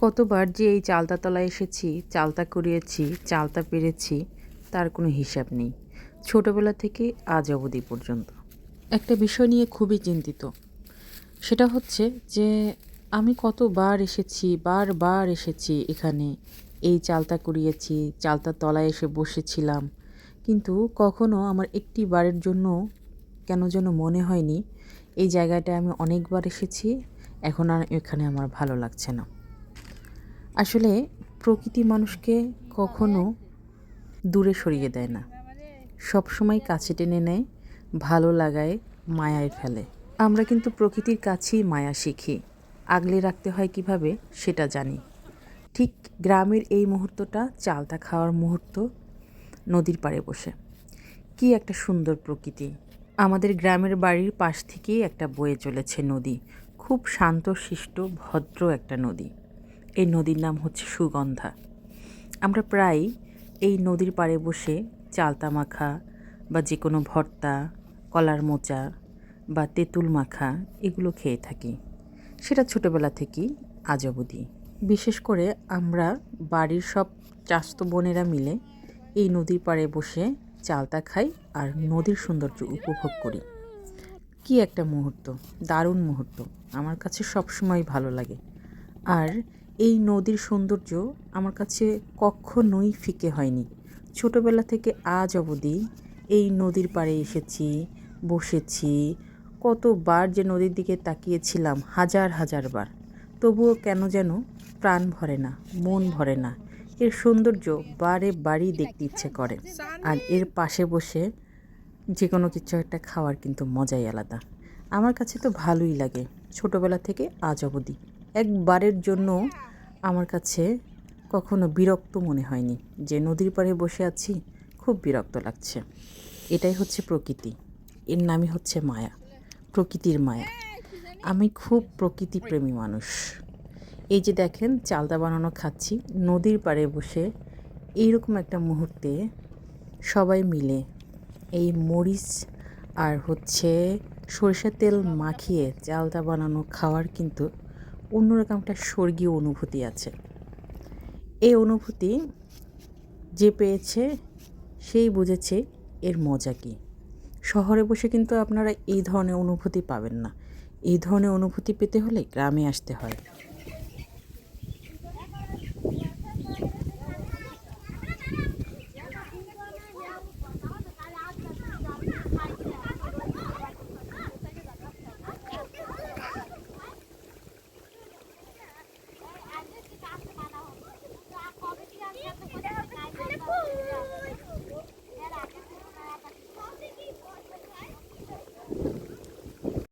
কতবার যে এই চালতা তলায় এসেছি, চালতা করিয়েছি, চালতা পেরেছি, তার কোনো হিসাব নেই। ছোটবেলা থেকে আজ অবধি পর্যন্ত। একটা বিষয় নিয়ে খুবই চিন্তিত। সেটা হচ্ছে যে, আমি কতবার এসেছি, বারবার এসেছি এখানে, এই চালতা করিয়েছি চালতার তলায় এসে বসেছিলাম। কিন্তু কখনো আমার একটি বারের জন্য কেন যেন মনে হয়নি, এই জায়গাটায় আমি অনেকবার এসেছি, এখন আর এখানে আমার ভালো লাগছে না। আসলে প্রকৃতি মানুষকে কখনো দূরে সরিয়ে দেয় না। সব সময় কাছে টেনে নেয়, ভালো লাগায়, মায়ায় ফেলে। আমরা কিন্তু প্রকৃতির কাছেই মায়া শিখি। আগলে রাখতে হয় কীভাবে সেটা জানি। ঠিক গ্রামের এই মুহূর্তটা চালতা খাওয়ার মুহূর্ত নদীর পাড়ে বসে। কি একটা সুন্দর প্রকৃতি। আমাদের গ্রামের বাড়ির পাশ থেকেই একটা বয়ে চলেছে নদী। খুব শান্ত শিষ্ট ভদ্র একটা নদী। এই নদীর নাম হচ্ছে সুগন্ধা। আমরা প্রায় এই নদীর পাড়ে বসে চালতা মাখা বা যে কোনো ভর্তা, কলার মোচা বা তেঁতুল মাখা এগুলো খেয়ে থাকি। সেটা ছোটোবেলা থেকেই আজ অবধি। বিশেষ করে আমরা বাড়ির সব চাস্ত বোনেরা মিলে এই নদীর পাড়ে বসে চালতা খাই আর নদীর সৌন্দর্য উপভোগ করি। কি একটা মুহূর্ত, দারুণ মুহূর্ত। আমার কাছে সবসময় ভালো লাগে। আর এই নদীর সৌন্দর্য আমার কাছে কখনোই ফিকে হয়নি। ছোটোবেলা থেকে আজ অবধি এই নদীর পাড়ে এসেছি, বসেছি, কতবার যে নদীর দিকে তাকিয়েছিলাম হাজার হাজার বার। তবুও কেন যেন প্রাণ ভরে না, মন ভরে না। এর সৌন্দর্য বারে বাড়ি দেখতে ইচ্ছে করে। আর এর পাশে বসে যে কোনো কিছু একটা খাওয়ার কিন্তু মজাই আলাদা। আমার কাছে তো ভালোই লাগে, ছোটোবেলা থেকে আজ অবধি। একবারের জন্য আমার কাছে কখনো বিরক্ত মনে হয়নি যে নদীর পাড়ে বসে আছি, খুব বিরক্ত লাগছে। এটাই হচ্ছে প্রকৃতি। এর নামই হচ্ছে মায়া, প্রকৃতির মায়া। আমি খুব প্রকৃতিপ্রেমী মানুষ। এই যে দেখেন, চালদা বানানো খাচ্ছি, নদীর পাড়ে বসে এইরকম একটা মুহূর্তে সবাই মিলে এই মরিচ আর হচ্ছে সরিষার তেল মাখিয়ে চালদা বানানো খাওয়ার কিন্তু অন্যরকম একটা স্বর্গীয় অনুভূতি আছে। এই অনুভূতি যে পেয়েছে, সেই বুঝেছে এর মজা কী। শহরে বসে কিন্তু আপনারা এই ধরনের অনুভূতি পাবেন না। এই ধরনের অনুভূতি পেতে হলে গ্রামে আসতে হয়।